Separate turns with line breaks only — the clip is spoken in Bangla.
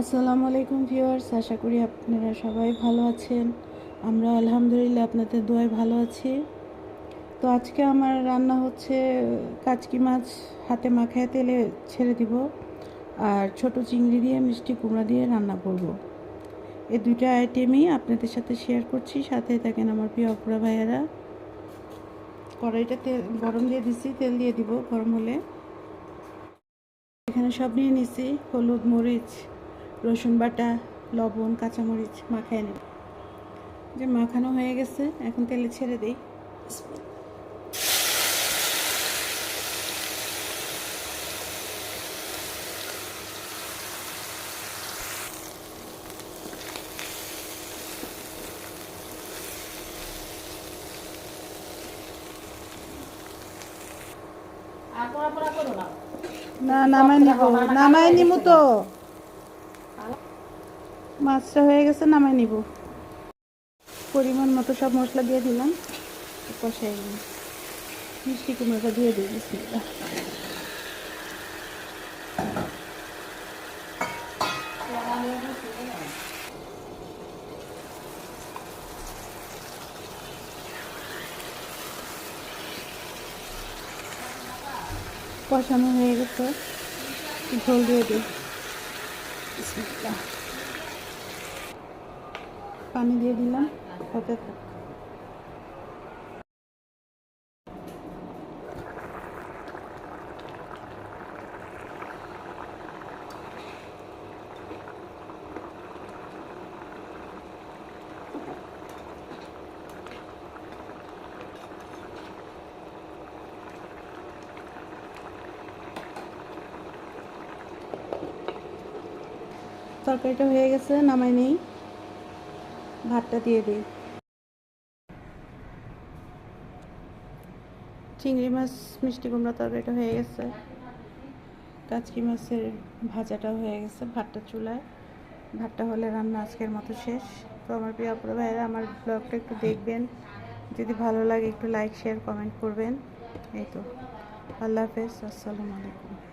আসসালামু আলাইকুম ভিউয়ার্স, আশা করি আপনারা সবাই ভালো আছেন। আমরা আলহামদুলিল্লাহ আপনাদের দোয়ায় ভালো আছি। তো আজকে আমার রান্না হচ্ছে কাচকি মাছ হাতে মাখায় তেলে ছেড়ে দিব আর ছোট চিংড়ি দিয়ে, মিষ্টি কুমড়া দিয়ে রান্না করব। এই দুটো আইটেমই আপনাদের সাথে শেয়ার করছি। সাথে থাকেন আমার প্রিয় অপরা ভাইয়ারা। কড়াইটা তেল, গরম দিয়ে দিছি, তেল দিয়ে দিব গরম হলে। এখানে সব নিয়ে নিছি, হলুদ, মরিচ রসুন বাটা লবণ কাঁচামরিচ মাখায় নেব। যে মাখানো হয়ে গেছে এখন তেলে ছেড়ে দিই। না। নামাই নিব নামাই নিব তো। মাছটা হয়ে গেছে, নামাই নিব। পরিমাণ মতো সব মশলা দিয়ে দিলাম। কষাই মিষ্টি কুমড়োটা দিয়ে দিই, বিসমিল্লাহ। কষানো হয়ে গেছে। ঝোল দিয়ে দিই। বিসমিল্লাহ। পানি দিয়ে দিলাম হতে থাক তরকারিটা হয়ে গেছে নামাই নেই। ভাতটা দিয়ে দিই। চিংড়ি মাছ, মিষ্টি কুমড়া তরকারিটা হয়ে গেছে। কাচকি মাছের ভাজাটা হয়ে গেছে ভাতটা চুলায়। ভাতটা হলে রান্না আজকের মতো শেষ। তো আমার প্রিয় অপরা ভাইয়েরা, আমার ব্লগটা একটু দেখবেন। যদি ভালো লাগে একটু লাইক শেয়ার কমেন্ট করবেন। এই তো। আল্লাহ হাফেজ, আসসালামু আলাইকুম।